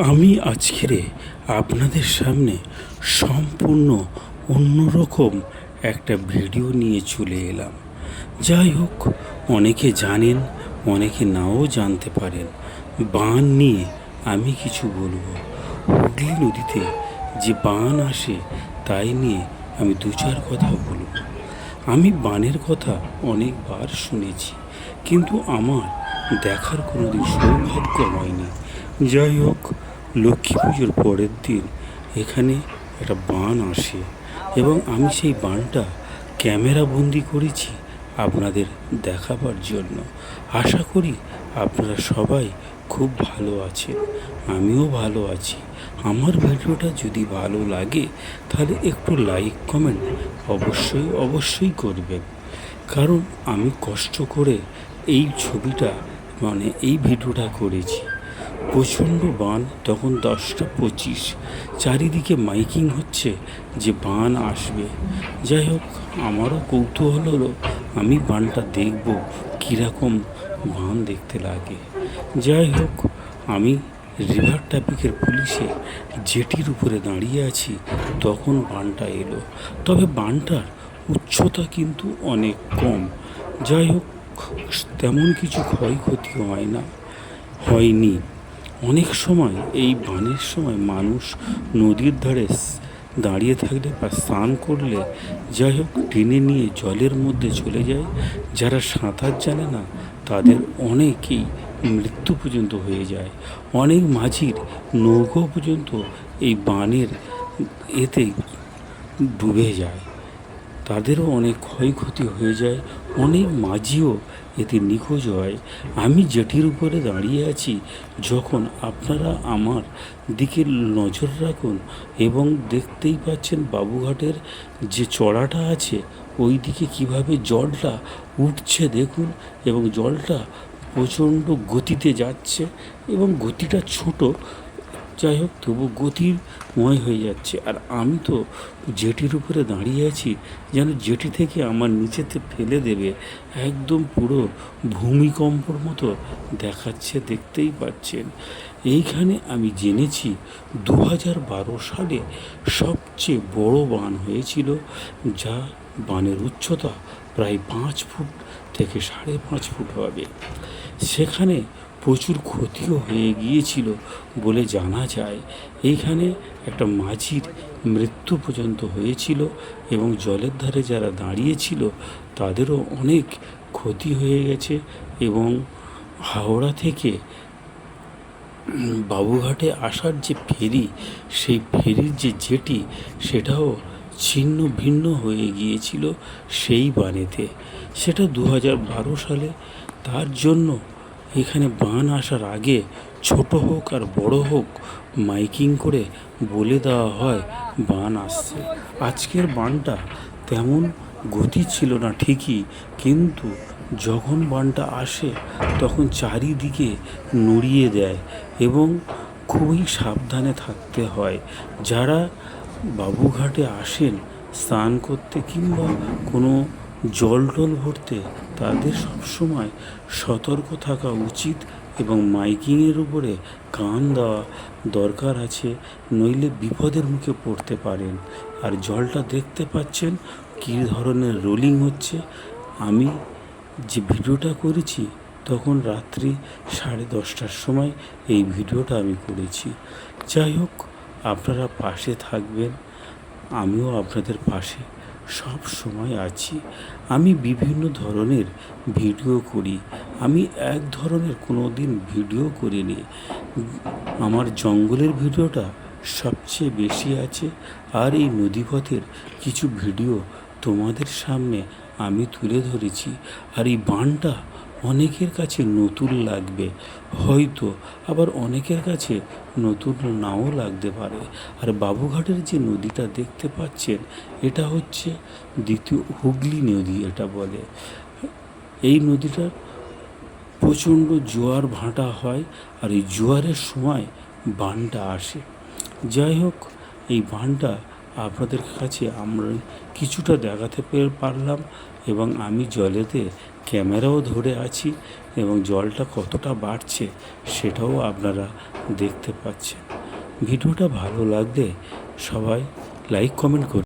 আমি আজকের আপনাদের সামনে সম্পূর্ণ অন্যরকম একটা ভিডিও নিয়ে চলে এলাম। যাই হোক, অনেকে জানেন, অনেকে নাও জানতে পারেন। বান নিয়ে আমি কিছু বলব। হুগলি নদীতে যে বান আসে, তাই নিয়ে আমি দু চার কথা বলব। আমি বানের কথা অনেকবার শুনেছি, কিন্তু আমার দেখার কোনোদিন সৌভাগ্য হয়নি। যাই হোক, লক্ষ্মী পুজোর পরের দিন এখানে একটা বান আসে এবং আমি সেই বানটা ক্যামেরা বন্দি করেছি আপনাদের দেখাবার জন্য। আশা করি আপনারা সবাই খুব ভালো আছেন, আমিও ভালো আছি। আমার ভিডিওটা যদি ভালো লাগে, তাহলে একটু লাইক, কমেন্ট অবশ্যই অবশ্যই করবেন। কারণ আমি কষ্ট করে এই ছবিটা মানে এই ভিডিওটা করেছি। প্রচণ্ড বান, তখন দশটা পঁচিশ। চারিদিকে মাইকিং হচ্ছে যে বান আসবে। যাই হোক, আমারও কৌতূহল হলো, আমি বানটা দেখব কীরকম বান দেখতে লাগে। যাই হোক, আমি রিভার ট্রাফিকের পুলিশে জেটির উপরে দাঁড়িয়ে আছি, তখন বানটা এলো। তবে বানটার উচ্চতা কিন্তু অনেক কম। যাই হোক, তেমন কিছু ক্ষয়ক্ষতি হয় না, হয়নি। অনেক সময়, এই বানের সময় মানুষ নদীর ধারে দাঁড়িয়ে থাকলে বা স্নান করলে যাই হোক টেনে নিয়ে জলের মধ্যে চলে যায়। যারা সাঁতার জানে না, তাদের অনেকেই মৃত্যু পর্যন্ত হয়ে যায়। অনেক মাঝির নৌকো পর্যন্ত এই বানের এতে ডুবে যায়। তাদেরও অনেক ক্ষয়ক্ষতি হয়ে যায়, অনেক মাঝিও এতে নিখোঁজ হয়। আমি জেটির উপরে দাঁড়িয়ে আছি, যখন আপনারা আমার দিকে নজর রাখুন এবং দেখতেই পাচ্ছেন বাবুঘাটের যে চড়াটা আছে ওই দিকে কীভাবে জলটা উঠছে দেখুন এবং জলটা প্রচণ্ড গতিতে যাচ্ছে এবং গতিটা ছোট যাই হোক, তবু গতিময় হয়ে যাচ্ছে। আর আমি তো জেটির উপরে দাঁড়িয়ে আছি, যেন জেটি থেকে আমার নিচেতে ফেলে দেবে। একদম পুরো ভূমিকম্পর মতো দেখাচ্ছে, দেখতেই পাচ্ছেন। এইখানে আমি জেনেছি দু হাজার বারো সালে সবচেয়ে বড় বান হয়েছিল, যা বানের উচ্চতা প্রায় পাঁচ ফুট থেকে সাড়ে পাঁচ ফুট হবে। সেখানে প্রচুর ক্ষতিও হয়ে গিয়েছিল বলে জানা যায়। এইখানে একটা মাঝির মৃত্যু পর্যন্ত হয়েছিল এবং জলের ধারে যারা দাঁড়িয়েছিল তাদেরও অনেক ক্ষতি হয়ে গেছে এবং হাওড়া থেকে বাবুঘাটে আসার যে ফেরি, সেই ফেরির যে জেটি, সেটাও ছিন্ন ভিন্ন হয়ে গিয়েছিল সেই বানেতে। সেটা দু হাজার বারো সালে। তার জন্য এখানে বান আসার আগে ছোট হোক আর বড় হোক মাইকিং করে বলে দেওয়া হয়, বান আসছে। আজকের বানটা তেমন গতি ছিল না ঠিকই, কিন্তু যখন বানটা আসে তখন চারিদিকে নড়িয়ে দেয় এবং খুবই সাবধানে থাকতে হয়। যারা বাবুঘাটে আসেন, স্নান করতে কিংবা কোনো জল টল ভরতে তাদের সবসময় সতর্ক থাকা উচিত এবং মাইকিংয়ের উপরে কান দেওয়া দরকার আছে, নইলে বিপদের মুখে পড়তে পারেন। আর জলটা দেখতে পাচ্ছেন কী ধরনের রোলিং হচ্ছে। আমি যে ভিডিওটা করেছি, তখন রাত্রি সাড়ে দশটার সময় এই ভিডিওটা আমি করেছি। যাই হোক, আপনারা পাশে থাকবেন, আমিও আপনাদের পাশে সব সময় আছি। আমি বিভিন্ন ধরনের ভিডিও করি। আমি এক ধরনের কোনো দিন ভিডিও করিনি। আমার জঙ্গলের ভিডিওটা সবচেয়ে বেশি আছে আর এই নদীপথের কিছু ভিডিও তোমাদের সামনে আমি তুলে ধরেছি। আর এই বানটা অনেকের কাছে নতুন লাগবে, হয়তো আবার অনেকের কাছে নতুন নাও লাগতে পারে। আর বাবুঘাটের যে নদীটা দেখতে পাচ্ছেন, এটা হচ্ছে দ্বিতীয় হুগলি নদী এটা বলে। এই নদীটার প্রচণ্ড জোয়ার ভাঁটা হয় আর এই জোয়ারের সময় বানটা আসে। যাই হোক, এই বানটা আপনাদের কাছে আমরা কিছুটা দেখাতে পেরে পারলাম এবং আমি জলেতে ক্যামেরাও ধরে আছি এবং জলটা কতটা বাড়ছে সেটাও আপনারা দেখতে পাচ্ছেন। ভিডিওটা ভালো লাগলে সবাই লাইক, কমেন্ট করুন